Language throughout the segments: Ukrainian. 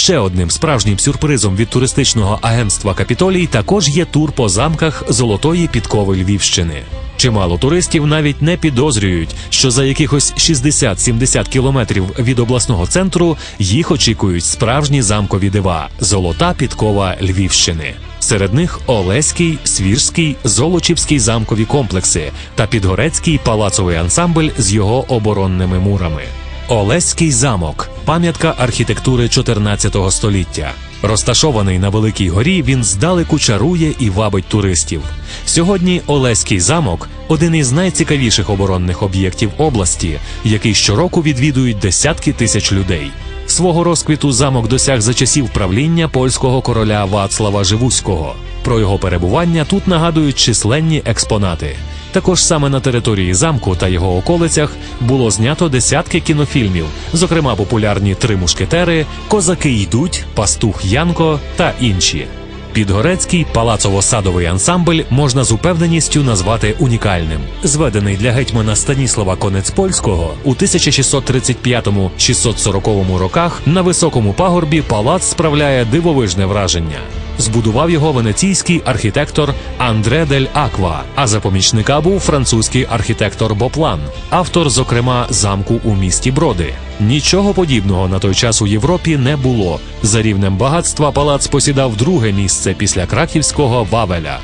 Ще одним справжнім сюрпризом від туристичного агентства Капітолій також є тур по замках Золотої підкови Львівщини. Чимало туристів навіть не підозрюють, що за якихось 60-70 кілометрів від обласного центру їх очікують справжні замкові дива Золота підкова Львівщини. Серед них Олеський, Свірський, Золочівський замкові комплекси та Підгорецький палацовий ансамбль з його оборонними мурами. Олеський замок пам'ятка архітектури 14 століття. Розташований на Великій горі, він здалеку чарує і вабить туристів. Сьогодні Олеський замок один із найцікавіших оборонних об'єктів області, який щороку відвідують десятки тисяч людей. Свого розквіту замок досяг за часів правління польського короля Вацлава Живуського. Про його перебування тут нагадують численні експонати. Також саме на території замку та його околицях було знято десятки кінофільмів, зокрема популярні Три мушкетери, Козаки йдуть, Пастух Янко та інші. Підгорецький палацово-садовий ансамбль можна з упевненістю назвати унікальним. Зведений для гетьмана Станіслава Конецпольського у 1635-640 роках на високому пагорбі палац справляє дивовижне враження. Збудував його венеційський архітектор Андре дель Аква, а за помічника був французький архітектор Боплан, автор, зокрема, замку у місті Броди. Нічого подібного на той час у Європі не було. За рівнем багатства палац посідав друге місце після краківського Вавеля.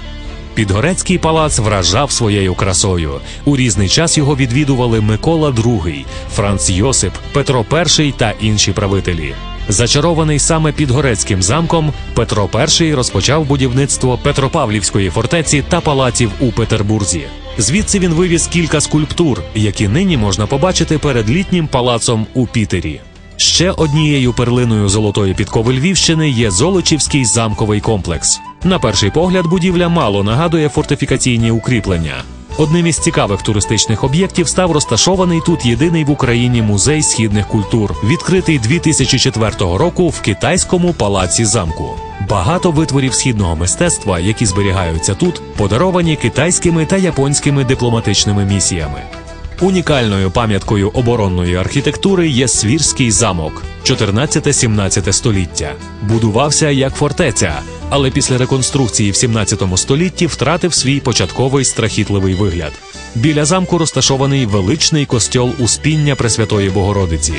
Підгорецький палац вражав своєю красою. У різний час його відвідували Микола II, Франц Йосип, Петро І та інші правителі. Зачарований саме Підгорецьким замком, Петро І розпочав будівництво Петропавлівської фортеці та палаців у Петербурзі. Звідси він вивіз кілька скульптур, які нині можна побачити перед літнім палацом у Пітері. Ще однією перлиною золотої підкови Львівщини є Золочівський замковий комплекс. На перший погляд, будівля мало нагадує фортифікаційні укріплення. Одним із цікавих туристичних об'єктів став розташований тут єдиний в Україні музей східних культур, відкритий 2004 року в китайському палаці замку. Багато витворів східного мистецтва, які зберігаються тут, подаровані китайськими та японськими дипломатичними місіями. Унікальною пам'яткою оборонної архітектури є Свірський замок 14-17 століття. Будувався як фортеця, але після реконструкції в 17 столітті втратив свій початковий страхітливий вигляд. Біля замку розташований величний костьол Успіння Пресвятої Богородиці.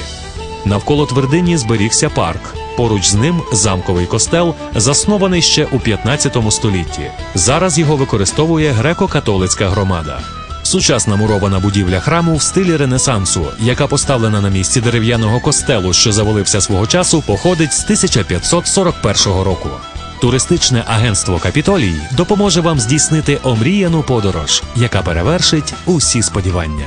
Навколо твердині зберігся парк. Поруч з ним замковий костел, заснований ще у 15 столітті. Зараз його використовує греко-католицька громада. Сучасна мурована будівля храму в стилі Ренесансу, яка поставлена на місці дерев'яного костелу, що завалився свого часу, походить з 1541 року. Туристичне агентство Капітолій допоможе вам здійснити омріяну подорож, яка перевершить усі сподівання.